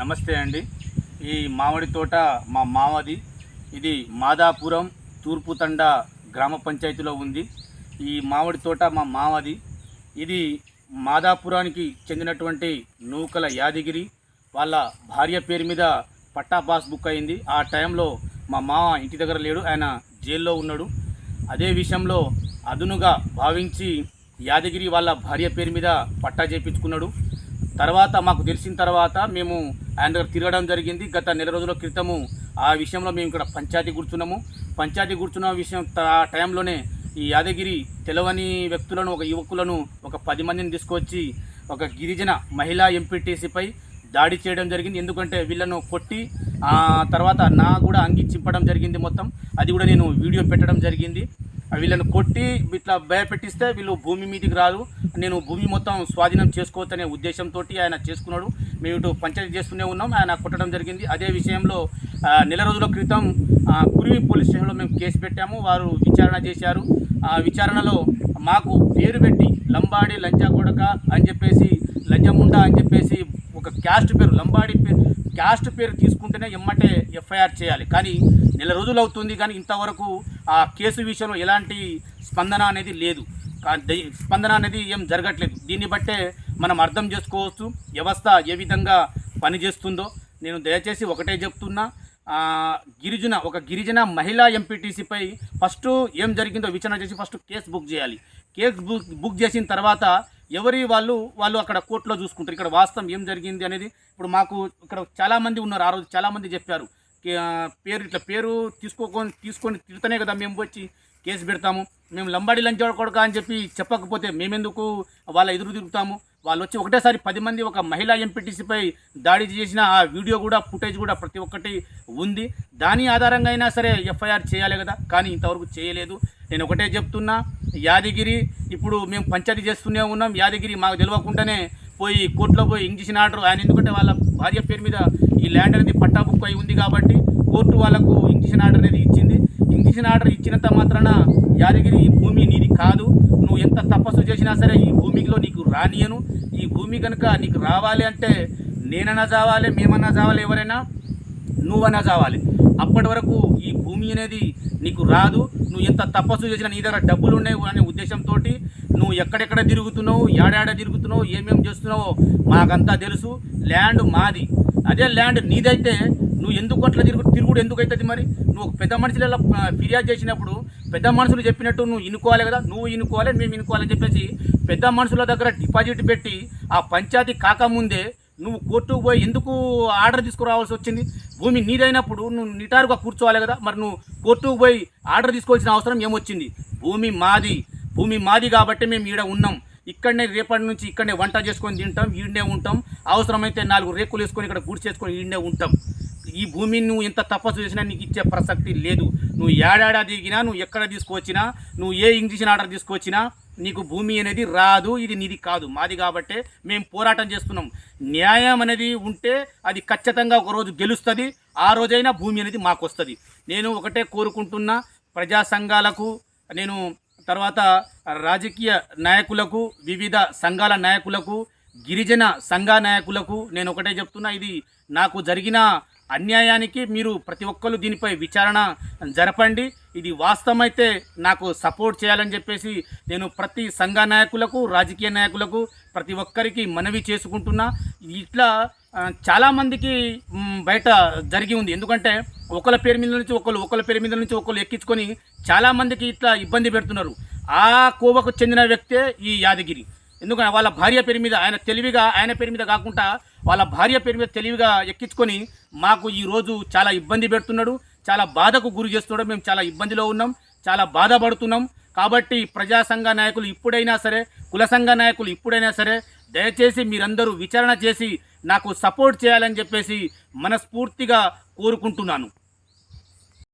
నమస్తే అండి. ఈ మామిడి తోట మా మామది. ఇది మాదాపురం తూర్పు తండ గ్రామ పంచాయతీలో ఉంది. ఈ మామిడి తోట మా మామది. ఇది మాదాపురానికి చెందినటువంటి నూకల యాదగిరి. వాళ్ళ భార్య పేరు మీద పట్టా పాస్ బుక్ అయింది. ఆ టైంలో మా మామ ఇంటి దగ్గర లేడు. ఆయన జైల్లో ఉన్నాడు. అదే విషయంలో అదునుగా భావించి యాదగిరి వాళ్ళ భార్య పేరు మీద పట్టా చేయించుకున్నాడు తర్వాత మాకు తెలిసిన తర్వాత మేము ఆయన దగ్గర తిరగడం జరిగింది. గత నెల రోజుల క్రితము ఆ విషయంలో మేము ఇక్కడ పంచాయతీ కూర్చున్నాము. పంచాయతీ కూర్చున్న విషయం ఆ టైంలోనే ఈ యాదగిరి తెలవని వ్యక్తులను ఒక యువకులను ఒక పది మందిని తీసుకొచ్చి ఒక గిరిజన మహిళా ఎంపీటీసీపై దాడి చేయడం జరిగింది. ఎందుకంటే వీళ్ళను కొట్టి ఆ తర్వాత నా కూడా అంగి చింపడం జరిగింది మొత్తం. అది కూడా నేను వీడియో పెట్టడం జరిగింది. వీళ్ళని కొట్టి ఇట్లా భయపెట్టిస్తే వీళ్ళు భూమి మీదకి రాదు. నేను భూమి మొత్తం స్వాధీనం చేసుకోవచ్చనే ఉద్దేశంతో ఆయన చేసుకున్నాడు. మేము ఇటు పంచాయతీ చేస్తూనే ఉన్నాం. ఆయన కొట్టడం జరిగింది. అదే విషయంలో నెల రోజుల క్రితం కురివి పోలీస్ స్టేషన్లో మేము కేసు పెట్టాము. వారు విచారణ చేశారు. ఆ విచారణలో మాకు పేరు పెట్టి లంబాడి లంచా కొడక అని చెప్పేసి లంజముండ అని చెప్పేసి ఒక క్యాస్ట్ పేరు లంబాడి పేరు క్యాస్ట్ పేరు తీసుకుంటేనే ఎమ్మటే ఎఫ్ఐఆర్ చేయాలి. కానీ నెల రోజులు అవుతుంది కానీ ఇంతవరకు ఆ కేసు విషయంలో ఎలాంటి స్పందన అనేది లేదు. స్పందన అనేది ఏం జరగట్లేదు. దీన్ని బట్టే మనం అర్థం చేసుకోవచ్చు వ్యవస్థ ఏ విధంగా పనిచేస్తుందో. నేను దయచేసి ఒకటే చెప్తున్నా గిరిజన ఒక గిరిజన మహిళా ఎంపీటీసీపై ఫస్ట్ ఏం జరిగిందో విచారణ చేసి ఫస్ట్ కేసు బుక్ చేయాలి. కేసు బుక్ బుక్ చేసిన తర్వాత ఎవరి వాళ్ళు వాళ్ళు అక్కడ కోర్టులో చూసుకుంటారు. ఇక్కడ వాస్తవం ఏం జరిగింది అనేది ఇప్పుడు మాకు ఇక్కడ చాలామంది ఉన్నారు. ఆ రోజు చాలామంది చెప్పారు. పేరు ఇట్లా పేరు తీసుకోకొని తీసుకొని తిడతనే కదా మేము వచ్చి కేసు పెడతాము. మేము లంబాడి లంచాడు కొడక అని చెప్పి చెప్పకపోతే మేమెందుకు వాళ్ళ ఎదురు తిరుగుతాము? వాళ్ళు వచ్చి ఒకటేసారి పది మంది ఒక మహిళా ఎంపీటీసీపై దాడి చేసిన ఆ వీడియో కూడా ఫుటేజ్ కూడా ప్రతి ఒక్కటి ఉంది. దాని ఆధారంగా అయినా సరే ఎఫ్ఐఆర్ చేయాలి కదా. కానీ ఇంతవరకు చేయలేదు. నేను ఒకటే చెప్తున్నా యాదగిరి ఇప్పుడు మేము పంచాయతీ చేస్తూనే ఉన్నాం. యాదగిరి మాకు తెలియకుండానే పోయి కోర్టులో పోయి ఇంజక్షన్ ఆర్డర్ ఆయన ఎందుకంటే వాళ్ళ భార్య పేరు మీద ల్యాండ్ అనేది పట్టా బుక్ అయి ఉంది కాబట్టి కోర్టు వాళ్ళకు ఇంగ్లీషన్ ఆర్డర్ అనేది ఇచ్చింది. ఇంగ్లీషన్ ఆర్డర్ ఇచ్చినంత మాత్రాన యాదగిరి ఈ భూమి నీది కాదు. నువ్వు ఎంత తపస్సు చేసినా సరే ఈ భూమిలో నీకు రానియను. ఈ భూమి కనుక నీకు రావాలి అంటే నేనన్నా చావాలి మేమన్నా చావాలి ఎవరైనా నువ్వన్నా చావాలి. అప్పటి వరకు ఈ భూమి అనేది నీకు రాదు. నువ్వు ఎంత తపస్సు చేసినా నీ దగ్గర డబ్బులు ఉన్నాయి అనే ఉద్దేశంతో నువ్వు ఎక్కడెక్కడ తిరుగుతున్నావు ఏడాడ తిరుగుతున్నావు ఏమేమి చేస్తున్నావో మాకంతా తెలుసు. ల్యాండ్ మాది. అదే ల్యాండ్ నీదైతే నువ్వు ఎందుకు అట్లా తిరుగు తిరుగుడు ఎందుకు అవుతుంది మరి? నువ్వు పెద్ద మనుషుల ఫిర్యాదు చేసినప్పుడు పెద్ద మనుషులు చెప్పినట్టు నువ్వు ఇనుకోవాలి కదా నువ్వు ఇనుకోవాలి మేము ఇనుకోవాలని చెప్పేసి పెద్ద మనుషుల దగ్గర డిపాజిట్ పెట్టి ఆ పంచాయతీ కాకముందే నువ్వు కోర్టుకు పోయి ఎందుకు ఆర్డర్ తీసుకురావాల్సి వచ్చింది? భూమి నీదైనప్పుడు నువ్వు నిటారుగా కూర్చోవాలి కదా? మరి నువ్వు కోర్టుకు పోయి ఆర్డర్ తీసుకోవాల్సిన అవసరం ఏమొచ్చింది? భూమి మాది. భూమి మాది కాబట్టి మేము ఈడ ఉన్నాం. ఇక్కడనే రేపటి నుంచి ఇక్కడనే వంట చేసుకొని తింటాం ఈడనే ఉంటాం. అవసరమైతే నాలుగు రేకులు వేసుకొని ఇక్కడ గుడి చేసుకొని ఈడనే ఉంటాం. ఈ భూమిని నువ్వు ఎంత తపస్సు చేసినా నీకు ఇచ్చే ప్రసక్తి లేదు. నువ్వు ఏడాడా దిగినా నువ్వు ఎక్కడ తీసుకొచ్చినా నువ్వు ఏ ఇంగ్లీష్ ఆర్డర్ తీసుకొచ్చినా నీకు భూమి అనేది రాదు ఇది నీది కాదు. మాది కాబట్టే మేము పోరాటం చేస్తున్నాం. న్యాయం అనేది ఉంటే అది ఖచ్చితంగా ఒకరోజు గెలుస్తుంది ఆ రోజైనా భూమి అనేది మాకు వస్తుంది నేను ఒకటే కోరుకుంటున్నా ప్రజా సంఘాలకు నేను తర్వాత రాజకీయ నాయకులకు వివిధ సంఘాల నాయకులకు గిరిజన సంఘ నాయకులకు నేను ఒకటే చెప్తున్నా ఇది నాకు జరిగిన అన్యాయానికి మీరు ప్రతి ఒక్కరు దీనిపై విచారణ జరపండి. ఇది వాస్తవమైతే నాకు సపోర్ట్ చేయాలని చెప్పేసి నేను ప్రతి సంఘ నాయకులకు రాజకీయ నాయకులకు ప్రతి ఒక్కరికి మనవి చేసుకుంటున్నా. ఇట్లా చాలామందికి బయట జరిగి ఉంది. ఎందుకంటే ఒకళ్ళ పేరు మీద నుంచి ఒకళ్ళు ఒకళ్ళ పేరు మీద నుంచి ఒకళ్ళు ఎక్కించుకొని చాలామందికి ఇట్లా ఇబ్బంది పెడుతున్నారు. ఆ కోవకు చెందిన వ్యక్తే ఈ యాదగిరి. ఎందుకంటే వాళ్ళ భార్య పేరు మీద ఆయన తెలివిగా ఆయన పేరు మీద కాకుండా వాళ్ళ భార్య పేరు మీద తెలివిగా ఎక్కించుకొని మాకు ఈరోజు చాలా ఇబ్బంది పెడుతున్నాడు చాలా బాధకు గురి చేస్తున్నాడు మేము చాలా ఇబ్బందిలో ఉన్నాం చాలా బాధపడుతున్నాం. కాబట్టి ప్రజా సంఘ నాయకులు ఇప్పుడైనా సరే కుల సంఘ నాయకులు ఇప్పుడైనా సరే దయచేసి మీరందరూ విచారణ చేసి నాకు సపోర్ట్ చేయాలని చెప్పేసి మనస్ఫూర్తిగా కోరుకుంటున్నాను.